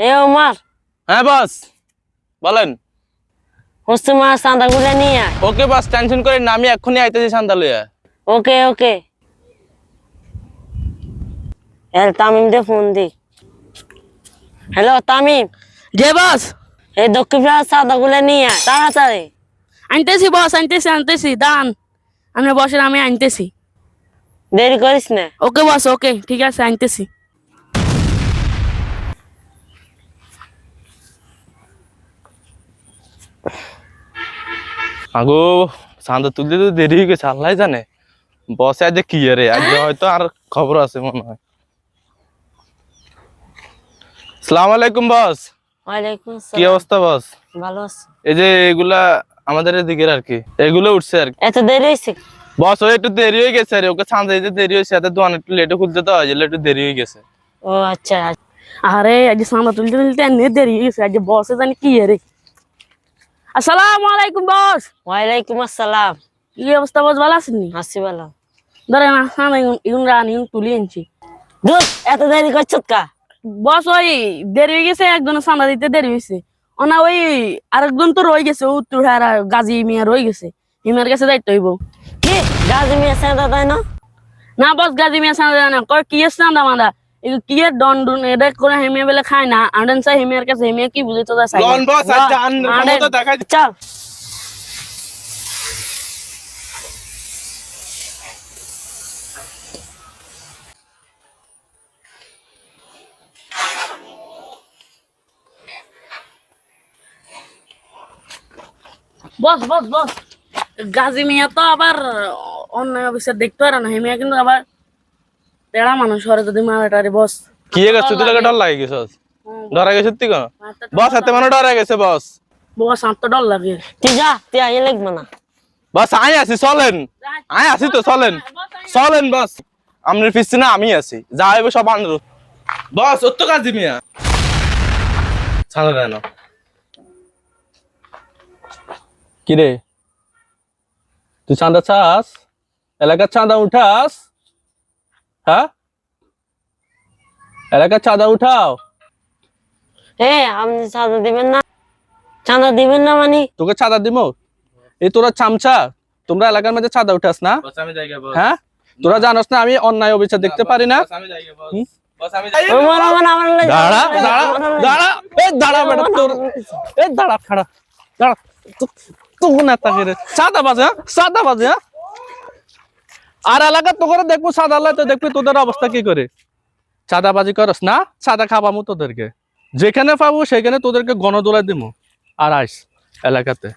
এ ওমার। হ্যাঁ বস। বলেন। নিয়ে আয়। ওকে বস টেনশন করেন না আমি এক্ষুনি আইতেছি লইয়া ওকে ওকে। তামিম দে ফোন দি। হ্যালো তামিম। যে বস? এই দক্ষিণ পাড়ার চাঁদাগুলো নিয়ে আয় তাড়াতাড়ি। আনতেছি বস আনতেছি আনতেছি দান আপনি বসেন আমি আনতেছি। দেরি করিস না। ওকে বস ওকে ঠিক আছে আনতেছি। আগো চাঁদা তুলতে তো দেরি হয়ে গেছে আল্লাহ জানে। বসে আজ কি রে আজ হয়তো আর খবর আছে মনে হয়। সালাম আলাইকুম বস। কি অবস্থা বস? ভালো এই যে এগুলা আমাদের এদিকের আর কি এগুলো উঠছে আর এত দেরি হয়েছে? বস ও একটু দেরি হয়ে গেছে আরে ওকে চাঁদা দিতে দেরি হয়েছে এত দোকান একটু লেটে খুলতে তো হয় একটু দেরি হয়ে গেছে। ও আচ্ছা আরে আজ সান্দা তুলতে তুলতে দেরি হয়ে গেছে আজ বসে জানি কি রে। আসসালামু আলাইকুম বস। ওয়ালাইকুম আসসালাম। কি অবস্থা বস? ভালো আছেন নি হাসি ভালো। ধরে না সান্দা ইউন রান ইউন তুলি আনছি। দূর এত দেরি করছ কা? বস ওই দেরি হয়ে গেছে দিতে দেরি হয়েছে। ওনা ওই আরেকজন তো রয়ে গেছে উত্তর আর গাজী মিয়া রয়ে গেছে। হিমের কাছে দায়িত্ব হইব। কি? গাজি মিয়া চাঁদা দেয় না? না বস গাজী মিয়া সান্দা দেয় না কয় কি সান্দা মাদা? এই কি এর ডন ডন এটা করে হেমিয়া বেলে খায় না। আন্ডেন সাই হেমিয়ার কাছে হেমিয়া কি বুঝে তো যায় লন বস আজ আন ক্ষমতা দেখাই চল। বস বস বস। গাজী মিয়া তো আবার অন্য অফিসে দেখতে পারে না। হেমিয়া কিন্তু আবার তেড়া মানুষ হরে যদি মারাটারে বস। কি গেছে তুই লাগে ডর লাগে গেছস ডরা গেছিস তুই কেন? বস হাতে মানে ডরা গেছে বস। বস আমার তো ডর লাগে। তুই যা তুই আইয়ে লাগবে না বস আই আছি চলেন। আই আছি তো চলেন। চলেন বস। আপনার ফিসছি না আমি আছি। যা হইব সব আনরো। বস ওর তো কাজ মিয়া ছাড়া দেয় না কি রে তুই চাঁদা চাস? এলাকার চাঁদা উঠাস? হ্যাঁ? এলাকার চাঁদা উঠাও। এ আপনি চাঁদা দিবেন না। চাঁদা দিবেন না মানে? তোকে চাঁদা দিব এই তোরা চামচা তোমরা এলাকার মধ্যে চাঁদা উঠাস না? হ্যাঁ? তোরা জানোস না আমি অন্যায় অবিচার দেখতে পারি না। হুম? ওমর আমার আমার লাগে দাঁড়া দাঁড়া দাঁড়া এ দাঁড়া বেটা তোর এ দাঁড়া খাড়া দাঁড়া তো- না তাকে সাদা বাজে হ্যাঁ? সাদা বাজে হ্যাঁ? আর এলাকা তো করে দেখব সাদা তো দেখবি তোদের অবস্থা কি করে? চাঁদাবাজি করস না? সাদা খাবামো তোদেরকে। যেখানে পাবো সেখানে তোদেরকে গণদোলা দিমু। আর আইস এলাকাতে।